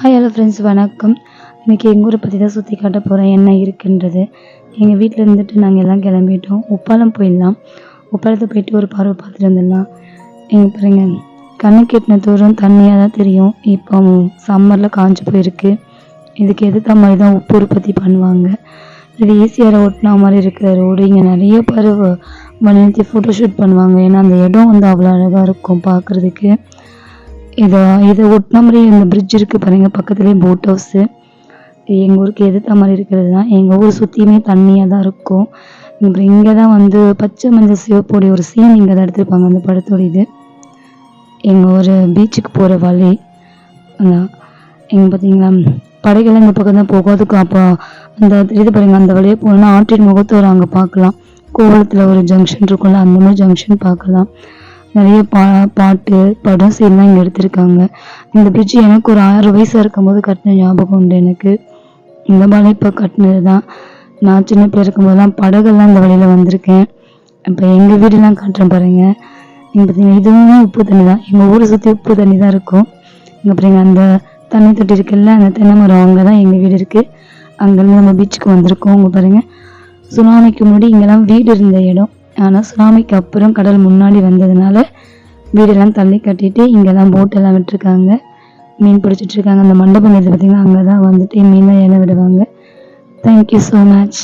Hi hello friends வணக்கம். இன்றைக்கி எங்கள் ஊரை பற்றி தான் சுற்றி காட்ட போகிறேன் என்ன இருக்குன்றது? எங்கள் வீட்டில் இருந்துட்டு நாங்கள் எல்லாம் கிளம்பிட்டோம். உப்பாலம் போயிடலாம். உப்பாலத்தை போயிட்டு ஒரு பார்வை பார்த்துட்டு வந்துடலாம். எங்கள் பாருங்க கண்ணு கெட்டின தூரம் தண்ணியாக தான் தெரியும். இப்போ சம்மரில் காஞ்சு போயிருக்கு. இதுக்கு எதிர்த்த மாதிரி தான் உப்பு உற்பத்தி பண்ணுவாங்க. இது ஈஸியாக ஓட்டினா மாதிரி இருக்கிற ரோடு இங்கே நிறைய பேர் வழிநிறுத்தி ஃபோட்டோ ஷூட் பண்ணுவாங்க. ஏன்னா அந்த இடம் வந்து அவ்வளோ அழகாக இருக்கும் பார்க்குறதுக்கு. இதை இதை ஒட்டின மாதிரி இந்த பிரிட்ஜ் இருக்குது பாருங்கள் பக்கத்துலேயே போட் ஹவுஸு எங்கள் ஊருக்கு எதிர்த்த மாதிரி இருக்கிறது தான் எங்கள் ஊர் சுற்றியுமே தண்ணியாக தான் இருக்கும். அப்புறம் இங்கே தான் வந்து பச்சை மஞ்சள் சிவப்போடைய ஒரு சீன் இங்கே தான் எடுத்திருப்பாங்க அந்த படத்தோட இது. எங்கள் ஒரு பீச்சுக்கு போகிற வழி. அதான். எங்கே பார்த்தீங்களா படைகள் இந்த பக்கம் தான் போகும். அதுக்கு அப்போ அந்த இது பாருங்கள் அந்த வழியே போனோம்னா ஆற்றின் முகத்தோரை அங்கே பார்க்கலாம். கோவளத்தில் ஒரு ஜங்ஷன் இருக்கும்ல அந்த மாதிரி ஜங்ஷன் பார்க்கலாம். நிறைய பா பாட்டு படம் சீன்லாம் இங்கே எடுத்திருக்காங்க. இந்த பிரிட்ஜ் எனக்கு ஒரு ஆறு வயசாக இருக்கும்போது கட்டின ஞாபகம் உண்டு எனக்கு. இந்த மாதிரி இப்போ கட்டினது தான் நான் சின்ன பிள்ளை இருக்கும்போதெல்லாம் படகெல்லாம் இந்த வழியில் வந்திருக்கேன். இப்போ எங்கள் வீடுலாம் காட்டுறேன் பாருங்கள் இங்கே பார்த்தீங்கன்னா இதுவும் உப்பு தண்ணி தான் எங்கள் ஊரை சுற்றி உப்பு தண்ணி தான் இருக்கும். இங்கே பாருங்க அந்த தண்ணி தொட்டி இருக்குல்ல அந்த தென்னை மரம் அங்கே தான் எங்கள் வீடு இருக்குது அங்கேருந்து நம்ம பீச்சுக்கு வந்திருக்கோம் அங்கே பாருங்கள் சுனாமிக்கு முன்னாடி இங்கெல்லாம் வீடு இருந்த இடம். ஆனால் சுனாமிக்கு அப்புறம் கடல் முன்னாடி வந்ததுனால வீடெல்லாம் தள்ளி கட்டிட்டு இங்கெல்லாம் போட்டெல்லாம் விட்டுருக்காங்க. மீன் பிடிச்சிட்டு இருக்காங்க. அந்த மண்டபம் இது பார்த்திங்கன்னா அங்கே தான் வந்துட்டு மீனை இலை விடுவாங்க. Thank you so much